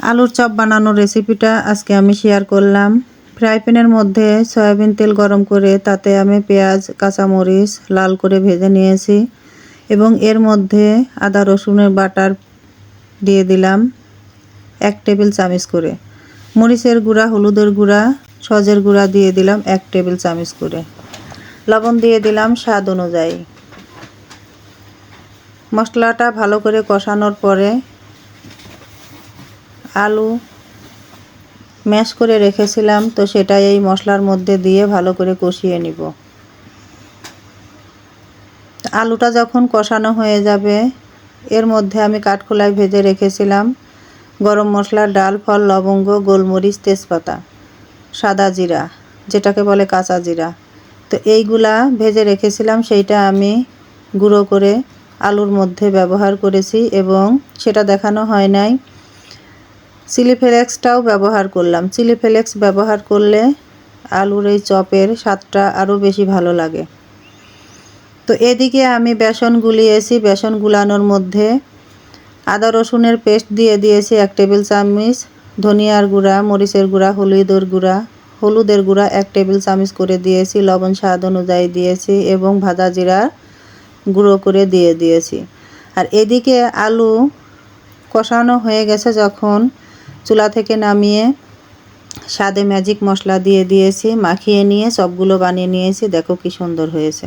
আলুর চপ বানানোর রেসিপিটা আজকে আমি শেয়ার করলাম। ফ্রাই প্যানের মধ্যে সয়াবিন তেল গরম করে তাতে আমি পেঁয়াজ, কাঁচামরিচ লাল করে ভেজে নিয়েছি এবং এর মধ্যে আদা, রসুনের বাটার দিয়ে দিলাম এক টেবিল চামচ করে। মরিচের গুঁড়া, হলুদের গুঁড়া, সজের গুঁড়া দিয়ে দিলাম এক টেবিল চামচ করে। লবণ দিয়ে দিলাম স্বাদ অনুযায়ী। মশলাটা ভালো করে কষানোর পরে আলু ম্যাশ করে রেখেছিলাম, তো সেটা এই মশলার মধ্যে দিয়ে ভালো করে কষিয়ে নিব। আলুটা যখন কষানো হয়ে যাবে, এর মধ্যে আমি কাঠখোলায় ভেজে রেখেছিলাম গরম মশলা ডাল, ফল, লবঙ্গ, গোলমরিচ, তেজপাতা, সাদা জিরা, যেটাকে বলে কাঁচা জিরা। তো এইগুলা ভেজে রেখেছিলাম, সেইটা আমি গুঁড়ো করে আলুর মধ্যে ব্যবহার করেছি এবং সেটা দেখানো হয় নাই। চিলি ফ্লেক্সটাও ব্যবহার করলাম। চিলি ফ্লেক্স ব্যবহার করলে আলুর এই চপের স্বাদটা আরও বেশি ভালো লাগে। তো এদিকে আমি বেসন গুলিয়েছি। বেসন গুলানোর মধ্যে আদা রসুনের পেস্ট দিয়ে দিয়েছি এক টেবিল চামচ, ধনিয়ার গুঁড়া, মরিচের গুঁড়া, হলুদের গুঁড়া হলুদের গুঁড়া এক টেবিল চামচ করে দিয়েছি, লবণ স্বাদ অনুযায়ী দিয়েছি এবং ভাজা জিরা গুঁড়ো করে দিয়ে দিয়েছি। আর এদিকে আলু কষানো হয়ে গেছে যখন চুলা থেকে নামিয়ে স্বাদে ম্যাজিক মশলা দিয়ে দিয়েছি, মাখিয়ে নিয়ে সবগুলো বানিয়ে নিয়েছি, দেখো কি সুন্দর হয়েছে।